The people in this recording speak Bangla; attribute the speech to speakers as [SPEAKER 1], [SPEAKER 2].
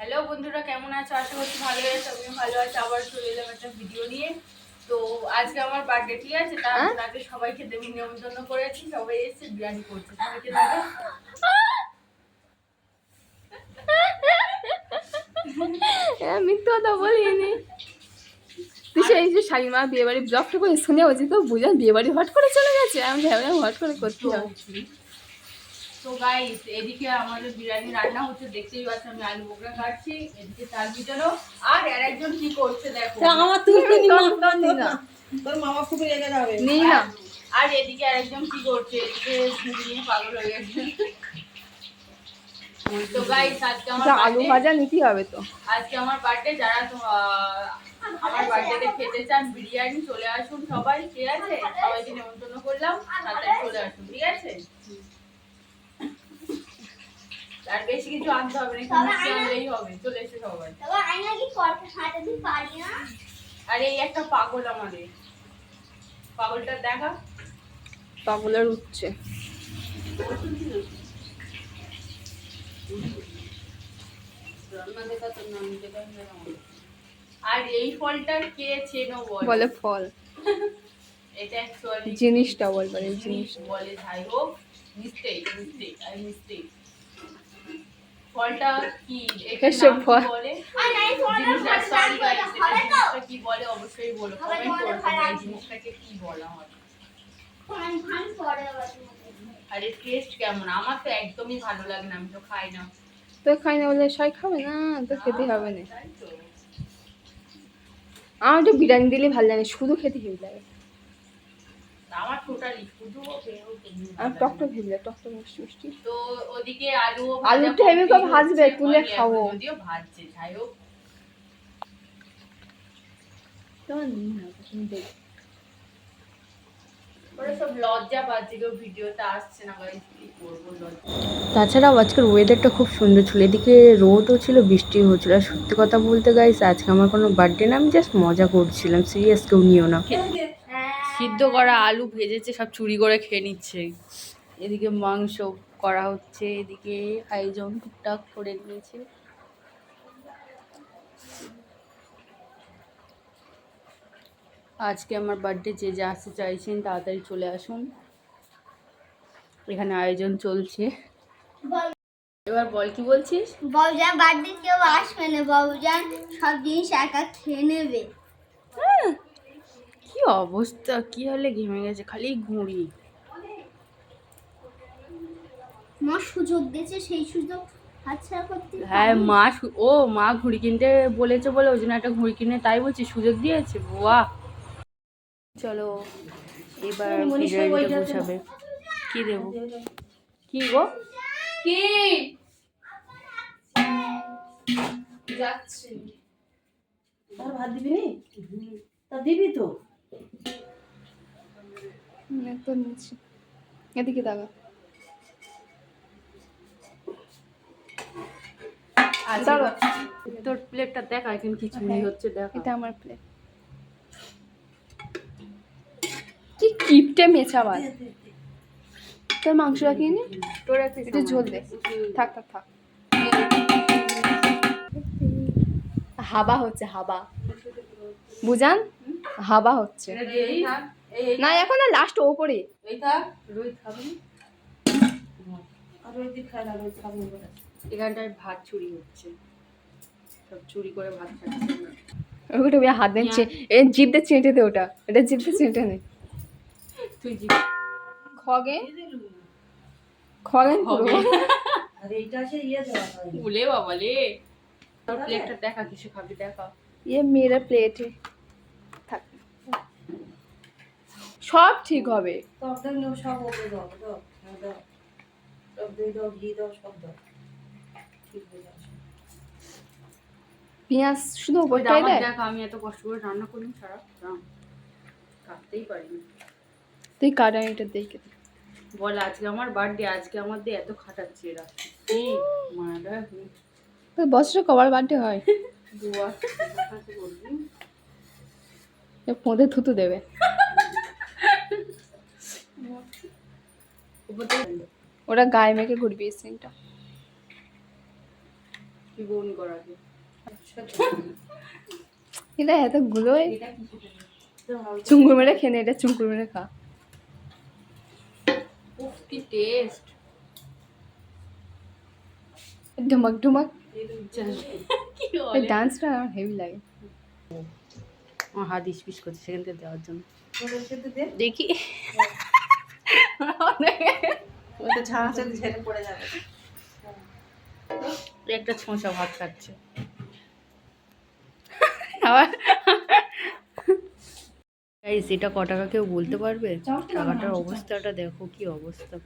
[SPEAKER 1] হ্যালো বন্ধুরা কেমন আছো? আশা করছি ভালো আছো আমিও ভালো আছি। আবার চলে এলাম একটা ভিডিও নিয়ে। তো আজকে আমার বার্থডে ঠিক আছে?
[SPEAKER 2] হ্যাঁ?
[SPEAKER 1] আগে সবাইকে দেবী নিমন্ত্রণ করেছি। সবাই এসে বিরিয়ানি করছে। সবাইকে দেবে।
[SPEAKER 2] হ্যাঁ, মিথ্যা কথা বলিনি। তুই সেই যে শালিমা বিয়ে বাড়ি ব্লগটা করে শুনে বলছি তো বুঝলাম বিয়ে বাড়ি হট করে চলে গেছে। আমি ভাবলাম হট করে করতে
[SPEAKER 1] তো
[SPEAKER 2] হবে
[SPEAKER 1] তো গাইস এদিকে আমাদের বিরিয়ানি রান্না হচ্ছে দেখতেই পাচ্ছ আমি আলু বোকরা কাটছি এদিকে আর আর একজন কি করছে দেখো?
[SPEAKER 3] আমার তুই
[SPEAKER 2] নি না
[SPEAKER 3] তোর মামা খুব রেগে যাবে।
[SPEAKER 2] নি না।
[SPEAKER 1] আর এদিকে আরেকজন কি করছে? এদিকে ঝুঁকি নিয়ে পাগল হয়ে গেছে। তো গাইস আজকে আমার
[SPEAKER 2] আলু ভাজা নিতেই হবে তো।
[SPEAKER 1] আজকে আমার বার্থডে যারা আমার বার্থডেতে খেতে চান বিরিয়ানি চলে আসুন সবাই। ঠিক আছে? সবাইকে নেমন্তন্ন করলাম। তাড়াতাড়ি চলে আসুন ঠিক আছে? আর বেশি কিছু আনতে হবে না আনলেই হবে চলে এসে সবাই।
[SPEAKER 4] তবে আমি নাকি কথা হাঁটাতে পারি না।
[SPEAKER 1] আর এই একটা পাগল আমাদের। পাগলটা দেখা।
[SPEAKER 2] পাগলের উঠছে
[SPEAKER 1] আর এই ফলটা কে চেনো বল?
[SPEAKER 2] বলে ফল।
[SPEAKER 1] এটা অ্যাকচুয়ালি
[SPEAKER 2] জিনিসটা বলবে এই জিনিস
[SPEAKER 1] বলে যাই হোক মিস্টেক মিস্টেক আই মিস্টেক ফলটা কি। বলে। কি বলে অবশ্যই বলো। কমেন্ট করো এই জিনিসটাকে কি বলা হয়। আর টেস্ট কেমন? আমার তো একদমই ভালো লাগে না আমি তো খাই না।
[SPEAKER 2] তো খাই না বলে সবাই খাবে না? তো খেতে হবে না।
[SPEAKER 1] তাই তো
[SPEAKER 2] বিরিয়ানি দিলে ভালো লাগে শুধু খেতে হেভি লাগে
[SPEAKER 1] আমার টোটালি শুধু পেয়েও তেমনি ভালো
[SPEAKER 2] আর
[SPEAKER 1] লাগে
[SPEAKER 2] টকটক
[SPEAKER 1] না।
[SPEAKER 2] হেভি লাগে টকটক মিষ্টি মিষ্টি
[SPEAKER 1] তো ওদিকে আলু
[SPEAKER 2] আলুটা হেভি করে ভাজবে, তুলে খাব।
[SPEAKER 1] যদিও ভাজছে যাই হোক
[SPEAKER 2] তোমার তুমি দেখো।
[SPEAKER 5] তাছাড়াও আজকের ওয়েদারটা খুব সুন্দর ছিল এদিকে রোদও ছিল বৃষ্টিও হচ্ছিল আর সত্যি কথা বলতে গাইস আজকে আমার কোনো বার্থডে না আমি জাস্ট মজা করছিলাম সিরিয়াস কেউ নিও না
[SPEAKER 1] সিদ্ধ করা আলু ভেজেছে, সব চুরি করে খেয়ে নিচ্ছে। এদিকে মাংস করা হচ্ছে, এদিকে আয়োজন টুকটাক করে নিয়েছে। আজকে আমার বার্থডে, যে যা আসতে চাইছেন, তাড়াতাড়ি চলে আসুন। এখানে আয়োজন চলছে। এবার বল, কি বলছিস?
[SPEAKER 4] বাবুজান বার্থডে কেউ আসবে না। বাবুজান সব জিনিস একা খেয়ে নেবে।
[SPEAKER 1] কি অবস্থা? কি হলে ঘেমে গেছে? খালি ঘুড়ি।
[SPEAKER 4] মা সুযোগ দিয়েছে সেই সুযোগ হাতছাড়া করতে
[SPEAKER 1] হ্যাঁ মা ও মা ঘুড়ি কিনতে বলেছে বলে ওই জন্য একটা ঘুড়ি কিনে তাই বলছি সুযোগ দিয়েছে? বাহ! চলো এবার বিরিয়ানিটা বসাবে কি দেবো? কি গো? কি?
[SPEAKER 2] যাচ্ছে।
[SPEAKER 3] ভাত দিবি নি? তা দিবি তো।
[SPEAKER 2] তো নিচ্ছি। এদিকে দাগা
[SPEAKER 1] তোর প্লেটটা দেখা এখানে কিছু নেই হচ্ছে দেখা।
[SPEAKER 2] এটা আমার প্লেট কি কিপটে তোর মাংস রাখিয়ে নি?
[SPEAKER 1] তোর একটা
[SPEAKER 2] একটু ঝোল দে। থাক থাক থাক। হাবা হচ্ছে হাবা। বুঝান? হাবা হচ্ছে।
[SPEAKER 1] এটা দিয়ে এই থাক, এই এই
[SPEAKER 2] না এখন না লাস্ট ওপরে
[SPEAKER 1] এই থাক রোহিত খাবি
[SPEAKER 3] আর ওই দিক খাই না ওই খাবো না।
[SPEAKER 1] এখানটায় ভাত চুরি হচ্ছে সব চুরি করে ভাত খাচ্ছে
[SPEAKER 2] ওটা ওই হাত দিচ্ছে এ জিভতে চেটে দে ওটা এটা জিভতে চেটে নে
[SPEAKER 1] তুই জি
[SPEAKER 2] খগে খগেন পুরো
[SPEAKER 3] আর এইটা আছে ইয়ে দেওয়া হয়
[SPEAKER 1] উলে বাবা লে তোর প্লেটটা দেখা কিছু খাবি দেখা
[SPEAKER 2] ये मेरा प्लेट है
[SPEAKER 3] হয়ে যাবে সব।
[SPEAKER 2] পেঁয়াজ শুধু ওপরটাই দেয়
[SPEAKER 1] আমি এত কষ্ট করে রান্না করলাম সারা রাম কাটতেই পারিনি।
[SPEAKER 2] তুই কাটা এটা দেখে
[SPEAKER 1] বল আজকে আমার বার্থডে আজকে আমার দিয়ে এত খাটাচ্ছে এরা।
[SPEAKER 2] তো বছরে কবার বার্থডে হয়?
[SPEAKER 1] বলবি।
[SPEAKER 2] এ ফোঁদে থুতু দেবে
[SPEAKER 1] উপর থেকে
[SPEAKER 2] ওরা গায়ে মেখে ঘুরবি এই সিনটা
[SPEAKER 3] বোন করাকে
[SPEAKER 2] এটা এত গুলোয় চুঙ্গুর মেরে খেয়ে নে, এটা চুঙ্গুর মেরে খা।
[SPEAKER 3] উফ কি টেস্ট
[SPEAKER 2] ঢুমক ঢুমক এই ডান্সটা আমার হেভি লাগে।
[SPEAKER 1] আমার হাত ইস্পিস করছে সেখান থেকে দেওয়ার জন্য।
[SPEAKER 3] দেখি।
[SPEAKER 1] একটা ছোঁচা ভাত খাচ্ছে।
[SPEAKER 3] আবার
[SPEAKER 1] এটা ক টাকা কেউ বলতে পারবে? টাকাটার অবস্থাটা দেখো কি অবস্থা।